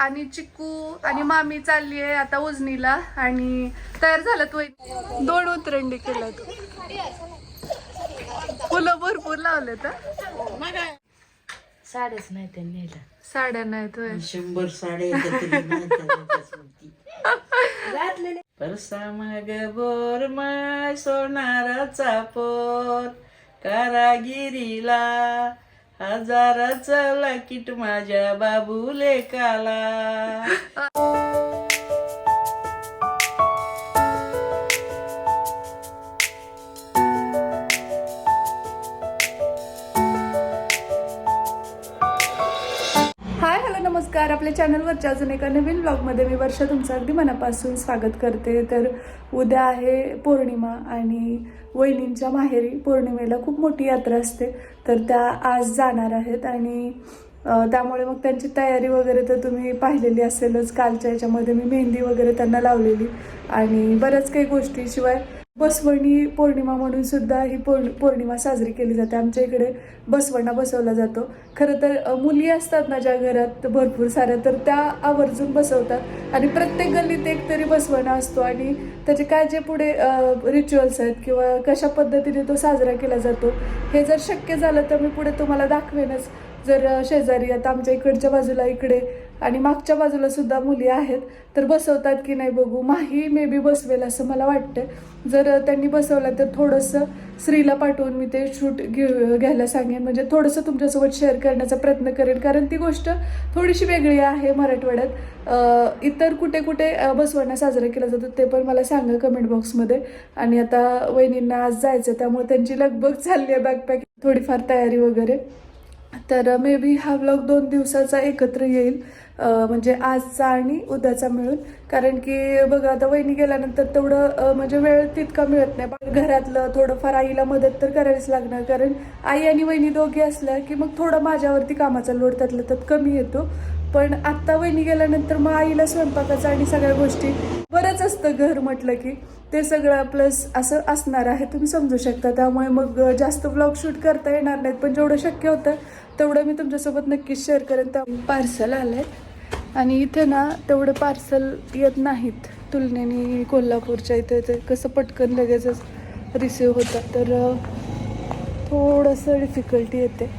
आणि चिकू आणि मामी चालली आहे आता उजनीला आणि तयार झालं तो दोन उतरंडी केल्यात. फुलं भरपूर लावले तर साडेच नाही त्यांनी नेलं साड्या नाहीत होय शंभर साडे परसा मग बोर माय सोनाराचा पोर. कारागिरीला हजाराचा लाकीट माझ्या बाबूले काला. हाय हॅलो नमस्कार. आपल्या चॅनलवरच्या अजून एका नवीन ब्लॉगमध्ये मी वर्षा तुमचं अगदी मनापासून स्वागत करते. तर उद्या आहे पौर्णिमा आणि वहिनींच्या माहेरी पौर्णिमेला खूप मोठी यात्रा असते. तर त्या आज जाणार आहेत आणि त्यामुळे मग त्यांची तयारी वगैरे तर तुम्ही पाहिलेली असेलच. कालच्या याच्यामध्ये मी मेहंदी वगैरे त्यांना लावलेली. आणि बऱ्याच काही गोष्टी शिवाय बसवणी पौर्णिमा म्हणून सुद्धा ही पौर्णि पौर्णिमा साजरी केली जाते. आमच्या इकडे बसवणा बसवला जातो. खरं तर मुली असतात ना ज्या घरात भरपूर साऱ्या तर त्या आवर्जून बसवतात. आणि प्रत्येक गल्लीत एक तरी बसवणा असतो आणि त्याचे काय जे पुढे रिच्युअल्स आहेत किंवा कशा पद्धतीने तो साजरा केला जातो हे जर शक्य झालं तर मी पुढे तुम्हाला दाखवेनच. जर शेजारी आता आमच्या इकडच्या बाजूला इकडे आणि मागच्या बाजूला सुद्धा मुली आहेत तर बसवतात की नाही बघू. माही मे बी बसवेल असं मला वाटतं जर त्यांनी बसवलं तर थोडंसं स्त्रीला पाठवून मी ते शूट घेऊ घ्यायला सांगेन. म्हणजे थोडंसं तुमच्यासोबत शेअर करण्याचा प्रयत्न करेन. कारण ती गोष्ट थोडीशी वेगळी आहे मराठवाड्यात. इतर कुठे कुठे अ, बसवणं साजरा केला जातो ते पण मला सांगा कमेंट बॉक्समध्ये आणि आता वहिनींना आज जायचं त्यामुळे त्यांची लगबग चालली आहे बॅकपॅक थोडीफार तयारी वगैरे. तर uh, मे बी हा व्लॉग दोन दिवसाचा एकत्र येईल. Uh, म्हणजे आजचा आणि उद्याचा मिळून. कारण की बघा आता वहिनी गेल्यानंतर तेवढं uh, म्हणजे वेळ तितका मिळत नाही. पण घरातलं थोडंफार आईला मदत तर करावीच लागणार. कारण आई आणि वहिनी दोघी असल्या की मग थोडं माझ्यावरती कामाचा लोड त्यातलं तर कमी येतो. पण आत्ता वहिनी गेल्यानंतर मग आईला स्वयंपाकाचं आणि सगळ्या गोष्टी बरंच असतं घर म्हटलं की. ते सगळं प्लस असं असणार आहे तुम्ही समजू शकता. त्यामुळे मग जास्त ब्लॉग शूट करता येणार नाहीत. पण जेवढं शक्य होतं तेवढं मी तुमच्यासोबत नक्कीच शेअर करेन. त्या पार्सल आलं आहे आणि इथे ना तेवढं पार्सल येत नाहीत. तुलनेने कोल्हापूरच्या इथे ते कसं पटकन लगेचच रिसिव्ह होतं तर थोडंसं डिफिकल्टी येते.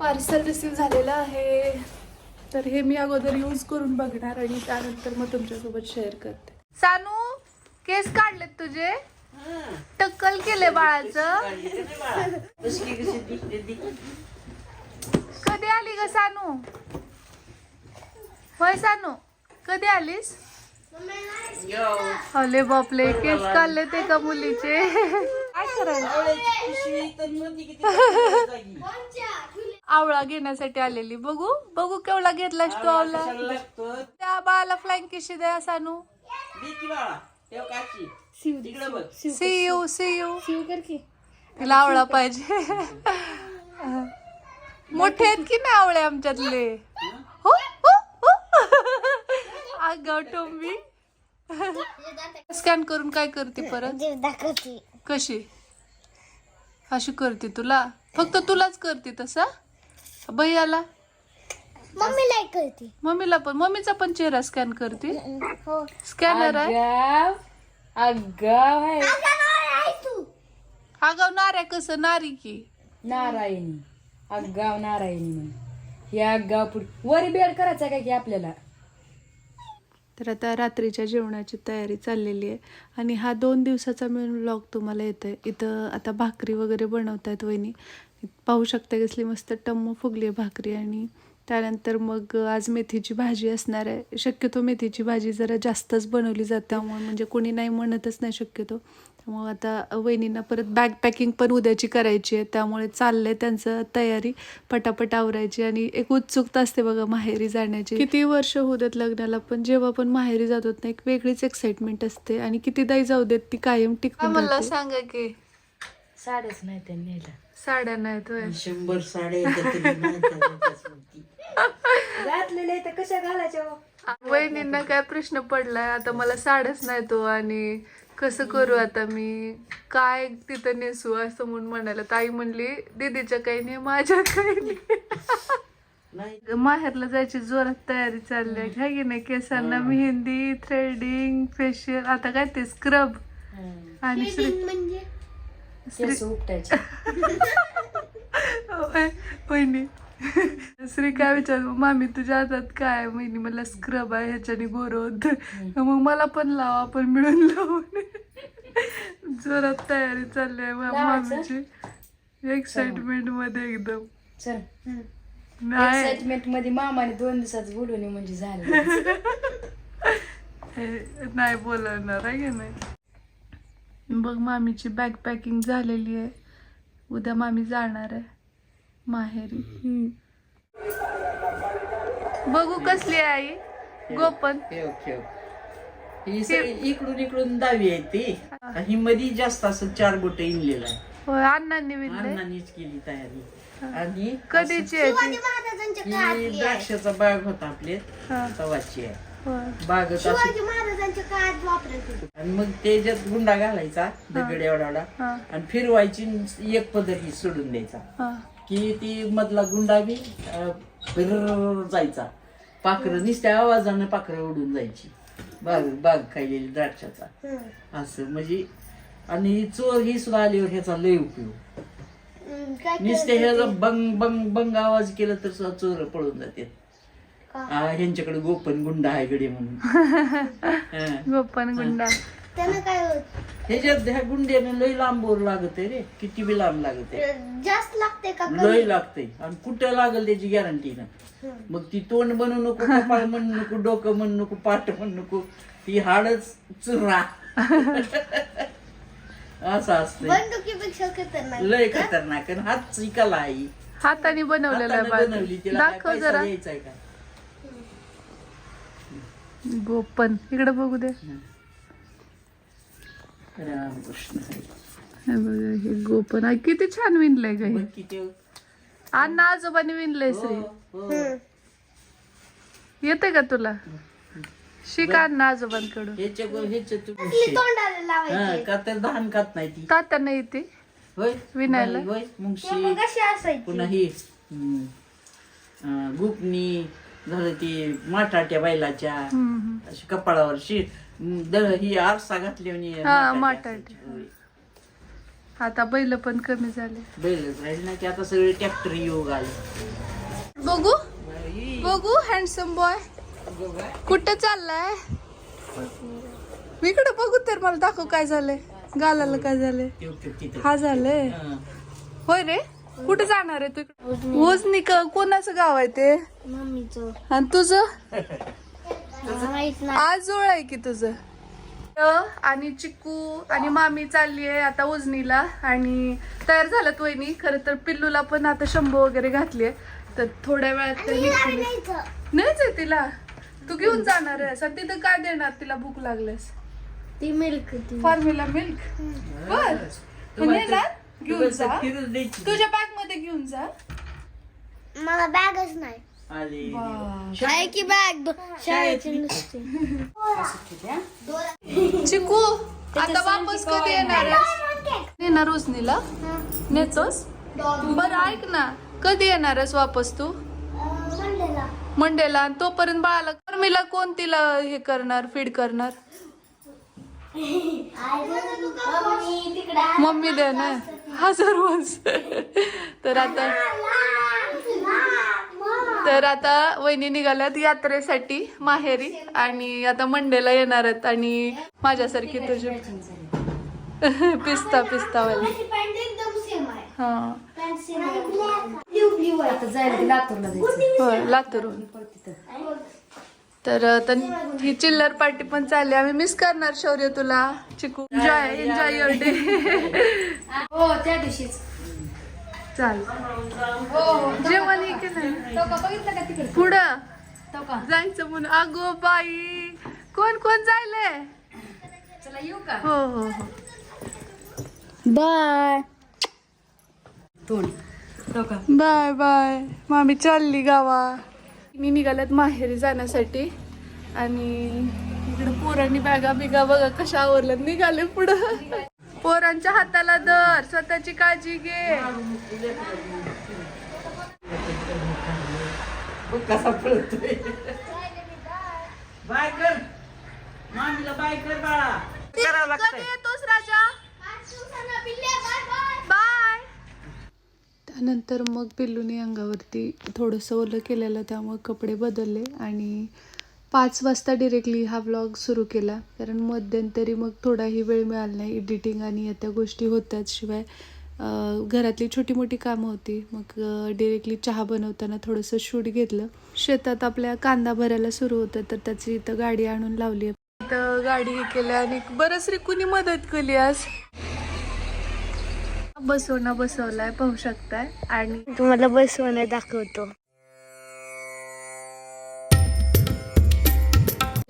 पार्सल रिसीव झालेलं आहे. तर हे मी अगोदर यूज करून बघणार आणि त्यानंतर मग तुमच्यासोबत शेअर करते. सानू केस काढलेत तुझे? टक्कल केले बाळाचं. बसली कशी दिसते ती कधी आली ग सानू? होय सानू कधी आलीस? यो. अले बापले केस काढले ते का मुलीचे. काय करायला? आवळ्याची पिशवी तर नव्हती किती जागी. आवळा घेण्यासाठी आलेली. बघू बघू केवढा घेतलास तू आवळा कशाला लागतो त्या बाळाला फ्लाइंग किशी द्या सानू? दे की बाळा? ठेव काची. तिकडे बघ. सी यू सी यू तिला आवळा पाहिजे. मोठे आहेत की नाही आवळे आमच्यातले? हो? हो हो आगाव टोंबी. स्कॅन करून काय करते परत? दाखवते. कशी? अशी करते तुला? फक्त तुलाच करते तसा? भैयाला मम्मी लाईक करते. मम्मीला पण मम्मीचा पण चेहरा स्कॅन करते. हो. स्कॅनर आहे. गाव अगाव आहे आगाव नाऱ्या कसं? नारी की. नारायणी. अगाव नारायणी म्हणून या अगाव पुढे वरी बेड करायचा काय की आपल्याला? तर आता रात्रीच्या जेवणाची तयारी चाललेली आहे. आणि हा दोन दिवसाचा मिळून व्लॉग तुम्हाला येत आहे इथं आता भाकरी वगैरे बनवत आहेत वहिनी. पाहू शकता कसली मस्त टम्म फुगली आहे भाकरी आणि त्यानंतर मग आज मेथीची भाजी असणार आहे. शक्यतो मेथीची भाजी जरा जास्तच बनवली जाते. त्यामुळे म्हणजे कोणी नाही म्हणतच नाही शक्यतो. त्यामुळे आता वहिनींना परत बॅग पॅकिंग पण उद्याची करायची आहे. त्यामुळे चाललंय त्यांचं तयारी. पटापट आवरायची आणि एक उत्सुकता असते बघा माहेरी जाण्याची. किती वर्ष होऊ देत लग्नाला पण जेव्हा पण माहेरी जातो ना एक वेगळीच एक्साइटमेंट असते. आणि कितीदाही जाऊ देत ती कायम टिकून मला सांगा की. साडेच नाही त्यांनी नेलं साड्या नाहीत होय. शंभर साडे येतात तरी नाही त्याच्यातच म्हणती. घातलेले तर कशा घालायच्या हो? वहिनींना काय प्रश्न पडलाय आता मला साड्याच नाही तो आणि कसं करू आता मी? काय तिथं नेसू असं म्हणून म्हणायला ताई म्हणली दीदीच्या काही नाही माझ्या काही नाही. नाही. माहेरला जायची जोरात तयारी चालली आहे. हाय की नाही? केसांना मेहंदी थ्रेडिंग फेशियल आता काय ते स्क्रब आणि श्री केस उपटायचे ओय, वहिनी. श्री काय विचार मामी तुझ्या हातात काय? आहे?" वहिनी मला स्क्रब आहे ह्याच्याने गोर होत. मग मला पण लावा आपण मिळून लावून जोरात तयारी चालली आहे मा- लावायचं? मामीची. एक्साइटमेंटमध्ये एकदम. चल. नाही. एक्साइटमेंटमध्ये मामाने दोन दिवसाच बोलवणे म्हणजे झालं. हे नाही बोलवणार आहे की नाही? बघ मामीची बॅग पॅकिंग झालेली आहे. उद्या मामी जाणार आहे. माहेरी. बघू कसली आहे आई. गोपन. ही इकडून इकडून दावी आहे ती. ही. मध्ये जास्त असं चार बोट इंगलेलं आहे. होय अण्णांनी अण्णांनीच केली तयारी. आणि कधीची आहे ती? द्राक्षाचा बाग होता आपले. हा, तवाची आहे. होय. बागच काळात आणि मग त्याच्यात गुंडा घालायचा दगड एवढा एवढा हा, आणि फिरवायची आणि एक पदर ही सोडून द्यायचा. हा. की ती मधला गुंडा बी अं, जायचा. पाखरं नुसत्या आवाजानं पाखरं उडून जायची. बाग बाग खायलेली द्राक्षाचा. असं म्हणजे आणि चोर ही सुद्धा आल्यावर ह्याचा लय उपयोग. काय नुसते ह्याचा बंग बंग बंग आवाज केला तर सुद्धा चोर पळून जाते ह्यांच्याकडे गोपन गुंडा आहे गडे म्हणून. हं. गोपन गुंडा. त्यानं काय होत? ह्याच्यात ह्या गुंड्याने लय लांब बोर लागत रे. किती बी लांब लागत. जास्त लागते का लय लागतंय आणि कुठं लागल त्याची गॅरंटी ना. मग ती तोंड बनवू नको कपाळ म्हणू नको डोकं म्हणू नको पाठ म्हणू नको. ती हाडच चुरा. असं खतरनाक लय खतरनाक आणि हात कला आहे हाताने बनवलेला बनवली. तिला दाखव जरा. द्यायचा आहे का? गोपन इकडे बघू दे. हे बघा, हे गोपन. आहे किती छान विणलंय ग हे. अण्णा आजोबाने विणलंय श्री. हो, हो. येते का तुला? शिक अण्णा आजोबांकडून. धान खात नाही ती. तात्यांना येते विणायला? बाई, होय. ते मुंगशी मग कशी असायची? पुन्हा ही. गुपणी झालं ती माठाट्या बैलाच्या. अशी कपाळावर शी हम्म, द- ही आरसा घातली हा. आता बैल पण कमी झाले. बैलच राहील ना की आता सगळे ट्रॅक्टर योग आले. बघू बघू हँडसम बॉय. कुठं चाललाय? इकडे बघू तर मला दाखव काय झालंय. गालाला काय झालंय. हा झालंय. होय रे? कुठे जाणार आहे तू इकडे? ओझनी क- कोणाचं गाव आहे ते? मम्मीचं. आणि तुझं? आज जोळ आहे की तुझं? आणि चिकू आणि मामी चालली आहे आता उजनीला आणि तयार झाल्यात वहिनी. खरं तर पिल्लूला पण आता शंभू वगैरे घातली तर थोड्या वेळात. नाहीच आहे तिला. तू घेऊन जाणार आहे. सर तिथं काय देणार तिला भूक लागल्यास? ती मिल्क ती. फॉर्म्युला मिल्क बर? ते- घेऊन जा. द्यायची. तुझ्या बॅगमध्ये घेऊन जा. मला बॅगच नाही. आले. आहे की बॅग? शाळेची नुसती. चिकू आता वापस कधी येणार आहेस? येणार रोजनीला नेचोस बरं ऐक ना. कधी येणार आहेस वापस तू? मंडेला. मंडेला. आणि तोपर्यंत बाळाला फॉर्म्युला कोण तिला हे करणार फीड करणार? मम्मी तिकडे. हजार वर्ष. तर आता तर आता वहिनी निघाल्यात यात्रेसाठी माहेरी आणि आता मंडेला येणार आहेत आणि माझ्यासारखी तुझी पिस्ता आहे. हा. लातूरला जायचं होय लातूरून परत तिथं तर ही चिल्लर पार्टी पण चालली. आम्ही मिस करणार शौर्य तुला. चिकू. एन्जॉय एन्जॉय युअर डे हो त्या दिवशीच. चाल. जेवण हे केलं तो का बघितलं का तिकडे? पुढं. जायचं म्हणून. अगो बाई. कोण कोण का? हो हो हो. बाय. Bye bye. मामी चालली गावा मी निघाल्यात माहेरी जाण्यासाठी. आणि इकडे पोरांनी बॅगा बिगा बघा कशा आवरल्यात. निघाले पुढं. पोरांच्या हाताला दर. स्वतःची काळजी घे. कसा पळतोय? बाय कर. मामीला बाय कर बाळा. करावं लागतंय. येतोस राजा? बाय. त्यानंतर मग पिल्लूने अंगावरती थोडंसं ओलं केलेलं त्यामुळे कपडे बदलले आणि पाच वाजता डिरेक्टली हा व्लॉग सुरू केला. कारण मध्यंतरी मग थोडाही वेळ मिळाला नाही एडिटिंग आणि या त्या गोष्टी होत्याच शिवाय. घरातली छोटी मोठी कामं होती. मग डिरेक्टली चहा बनवताना थोडंसं शूट घेतलं. शेतात आपल्या कांदा भरायला सुरू होतं तर त्याची इथं गाडी आणून लावली. इथं गाडी केली केल्या आणि बरंच कुणी मदत केली आज? बसवणं बसवलाय पाहू शकताय. आणि तुम्हाला बसवणं दाखवतो.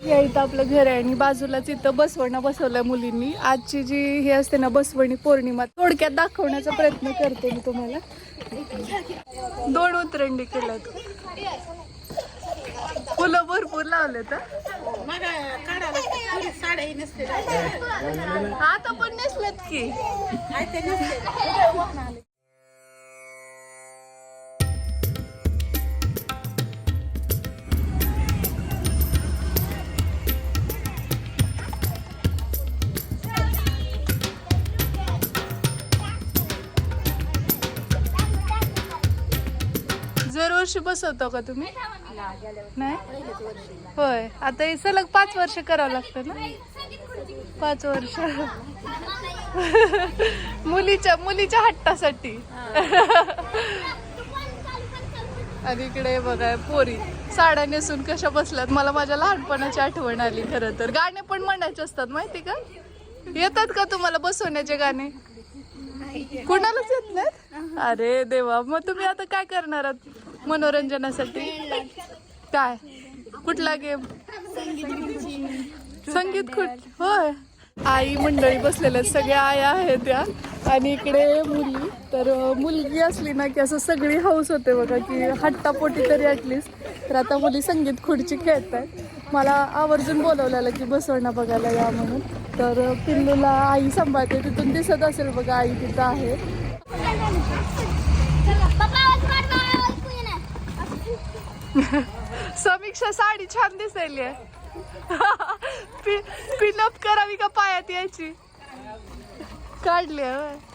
या इथं आपलं घर आहे आणि बाजूलाच इथं बसवणं बसवलंय मुलींनी. आजची जी हे असते ना बसवणी पौर्णिमा थोडक्यात दाखवण्याचा प्रयत्न करते मी तुम्हाला. दोन उतरंडी केल्यात. फुलं भरपूर लावलेत हा. आता पण नेसलेत की. दरवर्षी बसवतो का तुम्ही? नाही होय. आता हे सलग पाच वर्ष करावं लागतं ना? पाच वर्ष. मुलीच्या मुलीच्या हट्टासाठी. आणि इकडे बघा पोरी. साड्या नेसून कशा बसल्यात? मला माझ्या लहानपणाची आठवण आली खरं तर. गाणे पण म्हणायचे असतात माहिती का? येतात का तुम्हाला बसवण्याचे गाणे? कुणालाच येत नाहीत? अरे देवा मग तुम्ही आता काय करणार आहात? मनोरंजनासाठी. काय? कुठला गेम संगीत खुट होय. आई मंडळी बसलेल्या आहेत, सगळ्या आया आहेत त्या. आणि इकडे मुली. तर मुलगी असली ना की असं सगळी हौस होते बघा की हट्टापोटी तरी ॲटलिस्ट तर आता मुली संगीत खुर्ची खेळत आहेत मला आवर्जून बोलवलेलं की बसवणं बघायला या म्हणून. तर पिल्लूला आई सांभाळते. तिथून दिसत असेल बघा आई तिथं आहे. समीक्षा साडी छान दिसायली. आहे पिनअप करावी का पायात यायची? काढली आहे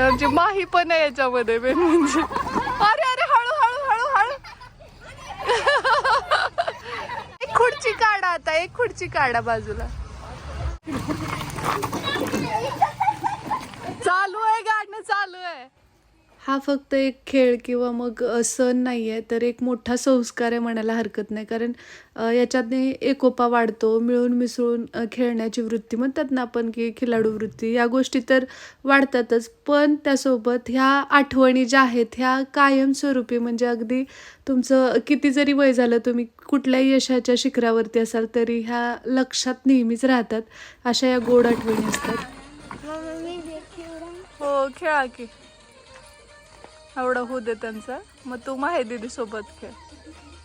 आमची माही पण आहे याच्यामध्ये मेन म्हणजे. अरे अरे हळू हळू हळू हळू. एक खुर्ची काढा आता एक खुर्ची काढा बाजूला. चालू आहे गाडणं चालू आहे. हा फक्त एक खेळ किंवा मग सण नाही आहे तर एक मोठा संस्कार आहे म्हणायला हरकत नाही. कारण याच्यातने एकोपा वाढतो मिळून मिसळून खेळण्याची वृत्ती म्हणतात ना आपण की खिलाडू वृत्ती या गोष्टी तर वाढतातच. पण त्यासोबत ह्या आठवणी ज्या आहेत ह्या कायमस्वरूपी म्हणजे अगदी तुमचं किती जरी वय झालं तुम्ही कुठल्याही यशाच्या शिखरावरती असाल तरी ह्या लक्षात नेहमीच राहतात. अशा या गोड आठवणी असतात. हो खेळा की. एवढं होऊ दे त्यांचं. मग तू माहे दिदी सोबत खेळ.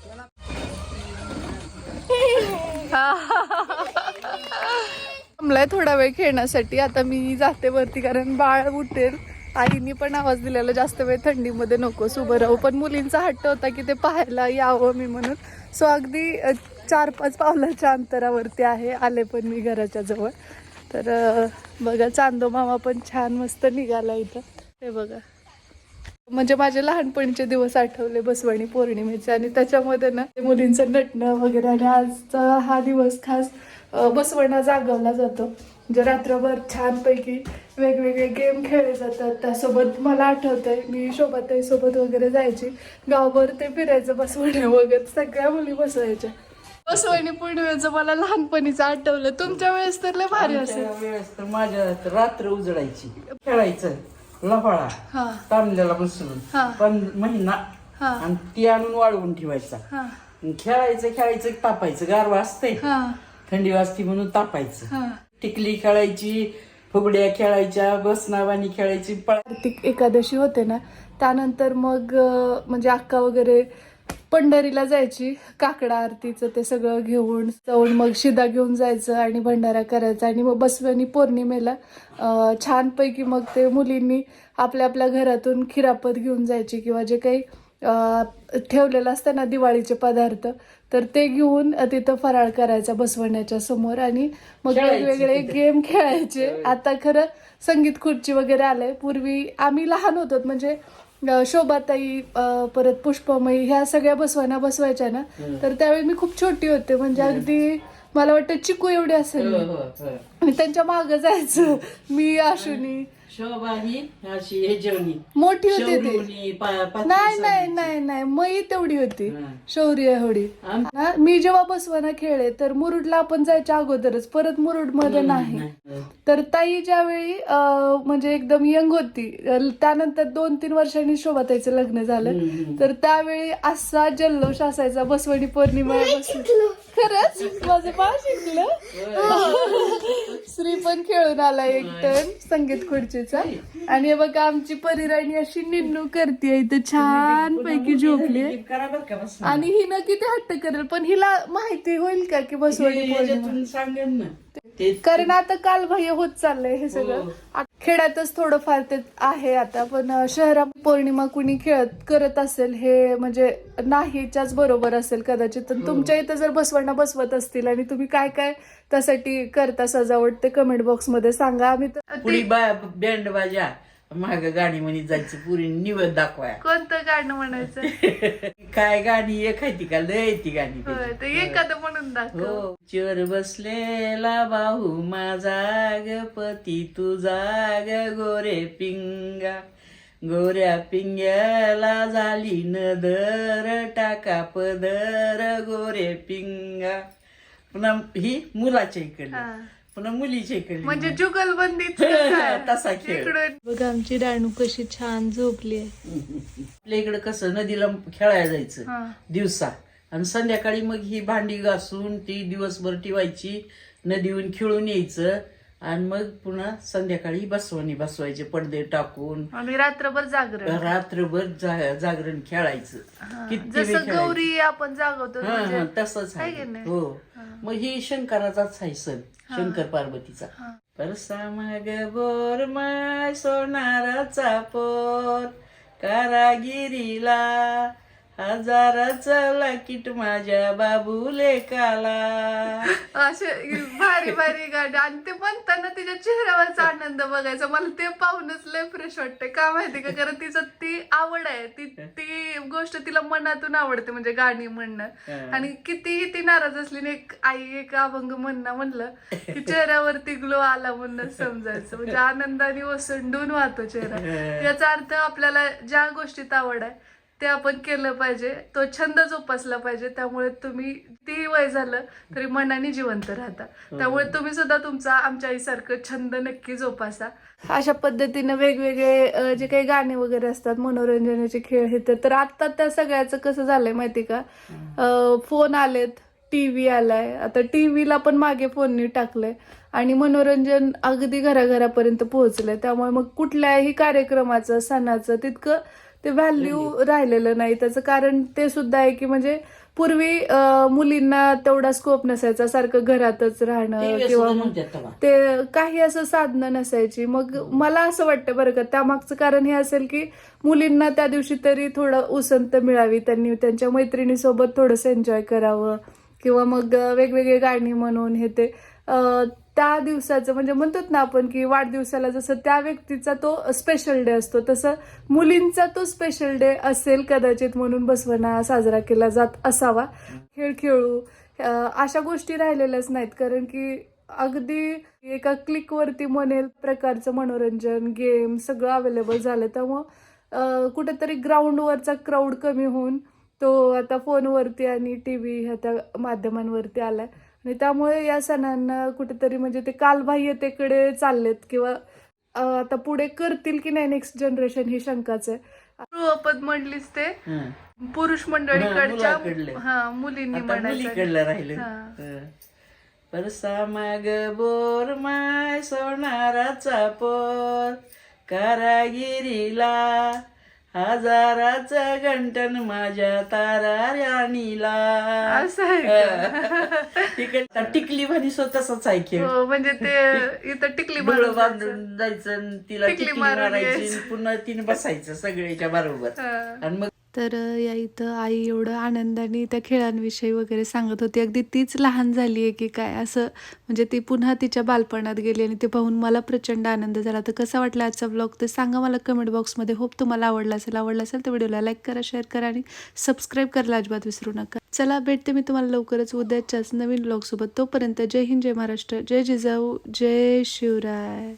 थांबलाय थोडा वेळ खेळण्यासाठी. आता मी जाते वरती कारण बाळ उठेल. आईनी पण आवाज दिलेला जास्त वेळ थंडीमध्ये नकोस उभं राहू. पण मुलींचा हट्ट होता की ते पाहायला यावं मी म्हणून. सो अगदी चार पाच पावलाच्या अंतरावरती आहे. आले पण मी घराच्या जवळ. तर बघा चांदो मामा पण छान मस्त निघाला इथं. हे बघा. म्हणजे माझे लहानपणीचे दिवस आठवले बसवणी पौर्णिमेचे. आणि त्याच्यामध्ये ना मुलींचं नटणं वगैरे. आणि आजचा हा दिवस खास बसवणा जागवला जातो. म्हणजे रात्रभर छानपैकी वेगवेगळे गेम खेळले जातात. त्यासोबत मला आठवतंय मी शोभाताई सोबत वगैरे जायची. गावभर ते फिरायचं बसवण्या वगैरे. सगळ्या मुली बसवायच्या. बसवणी पौर्णिमेचं मला लहानपणीचं आठवलं. तुमच्या वेळेस तर लय भारी असेल. वेळेस तर माझ्या रात्र उजडायची खेळायचं. लफाळा हा. तांबल्याला बसून. हा. पण महिना. हा. आणि ती आणून वाळवून ठेवायचा. हा. आणि खेळायचं खेळायचं तापायचं. गारवा असते हा. थंडी वाजती म्हणून तापायचं. हा. टिकली खेळायची फुगड्या खेळायच्या बसनावानी खेळायची पळ कार्तिक एकादशी होते ना त्यानंतर मग अं, म्हणजे अक्का वगैरे पंढरीला जायची. काकडा आरतीचं ते सगळं घेऊन जाऊन मग शिदा घेऊन जायचं आणि भंडारा करायचा. आणि मग बसवणी पौर्णिमेला छानपैकी मग ते मुलींनी आपल्या आपल्या घरातून खिरापत घेऊन जायची किंवा जे काही ठेवलेलं असतं ना दिवाळीचे पदार्थ तर ते घेऊन तिथं फराळ करायचा बसवण्याच्या समोर आणि मग वेगवेगळे. गेम खेळायचे. आता खरं संगीत खुर्ची वगैरे आलंय. पूर्वी आम्ही लहान होतो म्हणजे शोभाताई परत पुष्पमयी ह्या सगळ्या बसवाना बसवायच्या ना तर त्यावेळी मी खूप छोटी होते. म्हणजे अगदी मला वाटतं चिकू एवढी असेल मी. त्यांच्या मागं जायचं मी आशुनी. शोभा अशी हे जेवणी. मोठी होती ती. शेवरुणी, पा- पातळी नाही नाही. नाही नाही. मई तेवढी होती. हा. शौर्य एवढी आम- मी जेव्हा बसवाना खेळले तर मुरुडला आपण जायच्या अगोदरच. परत मुरुडमध्ये नाही. नाही. तर ताई ज्यावेळी अं, म्हणजे एकदम यंग होती अं, त्यानंतर दोन तीन वर्षांनी शोभाताईचं लग्न झालं. हम्म. तर त्यावेळी असा जल्लोष असायचा बसवणी पौर्णिमा खरंच? माझं बाळ शिकलं? श्री पण खेळून आला एक टन संगीत खुर्चीचा आणि बघा आमची परिराणी अशी निन्नू करते इथे. छान पैकी झोपली आणि हिनं किती हट्ट करेल पण हिला माहिती होईल का की ह्याच्यातून सांगेन ना. कारण आता कालबाह्य होत चाललंय हे सगळं. हो. खेड्यातच थोडंफार ते आहे आता पण अं, शहरात पौर्णिमा कुणी खेळत करत असेल हे म्हणजे नाहीच्याच बरोबर असेल कदाचित. हो. तर तुमच्या इथं जर बसवांना बसवत असतील आणि तुम्ही काय काय त्यासाठी करता सजावट ते कमेंट बॉक्समध्ये सांगा. आम्ही तर- बँड बाजा माग गाणी म्हणत जायचं पुरी निवड दाखवाया. कोणतं गाणं म्हणायचं? काय गाणी एक आहे ती का? लय ती गाणी होय, त्याची. ते एखादं म्हणून दाखव. हो. चोर बसलेला बाहू माझा ग पती तुझा ग गोरे पिंगा. गोऱ्या पिंग्याला झाली नदर टाका पदर गोरे पिंगा. पुन्हा ही मुलाच्या इकडे हा. पुन्हा मुलीच्या इकडे म्हणजे जुगलबंदी तसा खेळ. बघा आमची राणू कशी छान झोपली आहे. आपल्या इकडे कसं नदीला खेळायला जायचं हा. दिवसा. आणि संध्याकाळी मग ही भांडी घासून ती दिवसभर ठेवायची नदीहून खेळून यायचं. आणि मग पुन्हा संध्याकाळी बसवणी बसवायचे पडदे टाकून. आणि रात्रभर जागरण. रात्रभर जा- जागरण खेळायचं. किती वेळ जसं खेळायचं. गौरी आपण जागवतो हा, म्हणजे हा, तसंच आहे की आहे नाही? हो. मग ही शंकराचाच आहे सण शंकर पार्वतीचा. परसा मग बोर माय सोनाराचा पोर कारागिरीला हजाराचा लाकीट माझ्या बाबूले काला असे भारी भारी गाणे. आणि ते म्हणताना तिच्या चेहऱ्यावरचा आनंद बघायचा. मला ते पाहूनच लय फ्रेश वाटते का माहिती का? कारण तिचं ती आवड आहे. ती ती गोष्ट तिला मनातून आवडते म्हणजे गाणी म्हणणं. आणि कितीही ती नाराज असली ना एक आई एक अभंग म्हणणं म्हणलं की चेहऱ्यावरती ग्लो आला म्हणून समजायचं. म्हणजे आनंदाने ओसंडून वाहतो चेहरा. याचा अर्थ आपल्याला ज्या गोष्टीत आवड आहे ते आपण केलं पाहिजे. तो छंद जोपासला पाहिजे. त्यामुळे तुम्ही कितीही वय झालं तरी मनाने जिवंत राहता. त्यामुळे तुम्ही सुद्धा तुमचा आमच्या आईसारखं छंद नक्की जोपासा. अशा पद्धतीनं वेगवेगळे जे काही गाणे वगैरे असतात मनोरंजनाचे खेळ हे तर- आता त्या सगळ्याचं कसं झालंय माहिती का? फोन आलेत टीव्ही आलाय. आता टीव्हीला पण मागे फोननी टाकलंय. आणि मनोरंजन अगदी घराघरापर्यंत पोहोचलंय. त्यामुळे मग कुठल्याही कार्यक्रमाचं सणाचं तितकं ते व्हॅल्यू राहिलेलं नाही. त्याचं कारण ते सुद्धा आहे की म्हणजे पूर्वी मुलींना तेवढा स्कोप नसायचा. सारखं घरातच राहणं किंवा. ते काही असं साधनं नसायची. मग मला असं वाटतं बरं का त्यामागचं कारण हे असेल की मुलींना त्या दिवशी तरी थोडं उसंत मिळावी. त्यांनी त्यांच्या मैत्रिणीसोबत थोडंसं एन्जॉय करावं. किंवा मग वेगवेगळे गाणी म्हणून हे ते त्या दिवसाचं म्हणजे म्हणतात ना आपण की वाढदिवसाला जसं त्या व्यक्तीचा तो स्पेशल डे असतो तसं मुलींचा तो स्पेशल डे असेल कदाचित म्हणून बसवणा साजरा केला जात असावा. खेळ खेळू अशा गोष्टी राहिलेल्याच नाहीत. कारण की अगदी एका क्लिकवरती म्हणेल प्रकारचं मनोरंजन गेम सगळं अवेलेबल झालं. त्यामुळं कुठेतरी ग्राउंडवरचा क्राऊड कमी होऊन तो आता फोनवरती आणि टी व्ही ह्या त्या माध्यमांवरती आला आहे आणि त्यामुळे या सणांना कुठेतरी म्हणजे ते कालबाह्यतेकडे चाललेत किंवा आता पुढे करतील की नाही नेक्स्ट जनरेशन ही शंकाच आहे गृहपद म्हणलीस ते हं. पुरुष. मंडळीकडच्या हा मुलींनी म्हणायचं राहिलं. परसा माग बोर माय सोनाराचा पोर कारागिरीला हजाराचा घंटन माझ्या तारा राणीला असं आहे टिकली भारी स्वतःच आहे खेळ हो, म्हणजे ते इथं टिकली डोळं. बांधून जायचं आणि तिला टिकली टिकली मारून मारायची यायचं. आणि पुन्हा तिने बसायचं सगळ्याच्या बरोबर. आणि मग तर या इथं आई एवढं आनंदाने त्या खेळांविषयी वगैरे सांगत होती. अगदी तीच लहान झाली आहे की काय असं म्हणजे ती पुन्हा तिच्या बालपणात गेली आणि ते पाहून मला प्रचंड आनंद झाला. तर कसा वाटला आजचा ब्लॉग ते सांगा मला कमेंट बॉक्समध्ये होप तुम्हाला आवडला असेल. आवडला असेल तर व्हिडिओला लाईक करा शेअर करा आणि सबस्क्राईब करायला अजिबात विसरू नका. चला भेटते मी तुम्हाला लवकरच उद्याच्याच नवीन ब्लॉगसोबत तोपर्यंत जय हिंद जय महाराष्ट्र जय जिजाऊ जय शिवराय.